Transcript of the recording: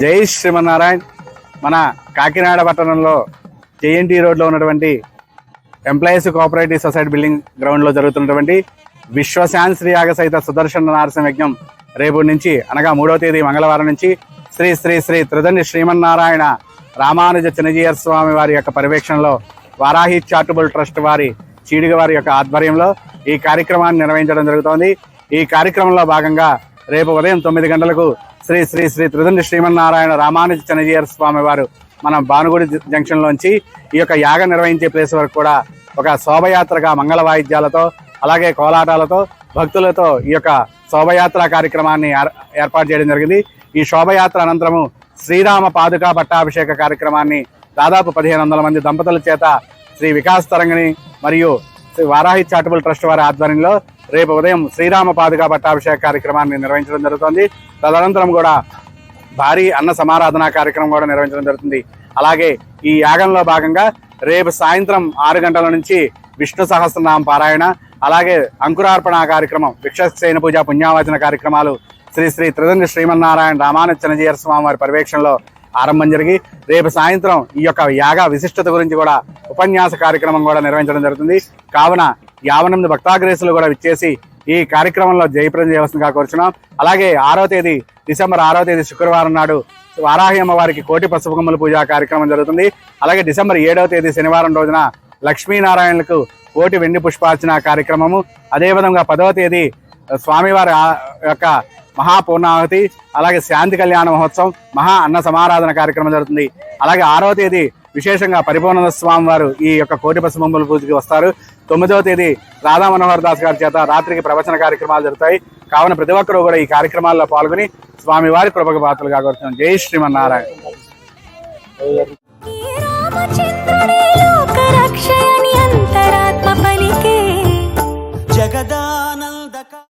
జై శ్రీమన్నారాయణ. మన కాకినాడ పట్టణంలో జేఎన్టీ రోడ్లో ఉన్నటువంటి ఎంప్లాయీస్ కోఆపరేటివ్ సొసైటీ బిల్డింగ్ గ్రౌండ్లో జరుగుతున్నటువంటి విశ్వశాన్ శ్రీ సహిత సుదర్శన నారసింహ యజ్ఞం రేపు నుంచి అనగా మూడవ తేదీ మంగళవారం నుంచి శ్రీ శ్రీ శ్రీ త్రిదండి శ్రీమన్నారాయణ రామానుజ చినజీయర్ స్వామి వారి యొక్క పర్యవేక్షణలో వారాహి చారిటబుల్ ట్రస్ట్ వారి చీడిగ వారి యొక్క ఆధ్వర్యంలో ఈ కార్యక్రమాన్ని నిర్వహించడం జరుగుతోంది. ఈ కార్యక్రమంలో భాగంగా రేపు ఉదయం తొమ్మిది గంటలకు శ్రీ శ్రీ శ్రీ త్రిదండి శ్రీమన్నారాయణ రామానుజ చనజీయర్ స్వామి వారు మన భానుగుడి జంక్షన్లోంచి ఈ యొక్క యాగం నిర్వహించే ప్లేస్ వరకు కూడా ఒక శోభయాత్రగా మంగళ వాయిద్యాలతో అలాగే కోలాటాలతో భక్తులతో ఈ యొక్క శోభయాత్ర కార్యక్రమాన్ని ఏర్పాటు చేయడం జరిగింది. ఈ శోభయాత్ర అనంతరము శ్రీరామ పాదుకా పట్టాభిషేక కార్యక్రమాన్ని దాదాపు పదిహేను వందల మంది దంపతుల చేత శ్రీ వికాస్ తరంగిణి మరియు శ్రీ వారాహి చారిటబుల్ ట్రస్ట్ వారి ఆధ్వర్యంలో రేపు ఉదయం శ్రీరామ పాదుగా పట్టాభిషేక కార్యక్రమాన్ని నిర్వహించడం జరుగుతుంది. తదనంతరం కూడా భారీ అన్న సమారాధన కార్యక్రమం కూడా నిర్వహించడం జరుగుతుంది. అలాగే ఈ యాగంలో భాగంగా రేపు సాయంత్రం ఆరు గంటల నుంచి విష్ణు సహస్రనామ పారాయణ అలాగే అంకురార్పణ కార్యక్రమం విక్షసేన పూజ పుణ్యావచన కార్యక్రమాలు శ్రీ శ్రీ త్రిదండ్రి శ్రీమన్నారాయణ రామానుజ స్వామి వారి పర్యవేక్షణలో ఆరంభం జరిగి రేపు సాయంత్రం ఈ యొక్క యాగ విశిష్టత గురించి కూడా ఉపన్యాస కార్యక్రమం కూడా నిర్వహించడం జరుగుతుంది. కావున యావనెనిమిది భక్తాగ్రేసులు కూడా విచ్చేసి ఈ కార్యక్రమంలో జయప్రదం చేయవలసిందిగా కోరుచున్నాం. అలాగే ఆరో తేదీ డిసెంబర్ ఆరో తేదీ శుక్రవారం నాడు వారాహి అమ్మవారికి కోటి పసుపుకమ్మల పూజ కార్యక్రమం జరుగుతుంది. అలాగే డిసెంబర్ ఏడవ తేదీ శనివారం రోజున లక్ష్మీనారాయణలకు కోటి వెండి పుష్పార్చన కార్యక్రమము. అదేవిధంగా పదవ తేదీ స్వామివారి యొక్క మహాపూర్ణాహుతి అలాగే శాంతి కళ్యాణ మహోత్సవం మహా అన్న సమారాధన కార్యక్రమం జరుగుతుంది. అలాగే ఆరో తేదీ విశేషంగా పరిపూర్ణ స్వామి వారు ఈ యొక్క కోటి పసుమంబుల పూజకి వస్తారు. తొమ్మిదవ తేదీ రాధా మనోహర్ దాస్ గారి చేత రాత్రికి ప్రవచన కార్యక్రమాలు జరుగుతాయి. కావున ప్రతి ఒక్కరూ కూడా ఈ కార్యక్రమాల్లో పాల్గొని స్వామివారి కృపకు పాత్రలు జై శ్రీమన్నారాయణ.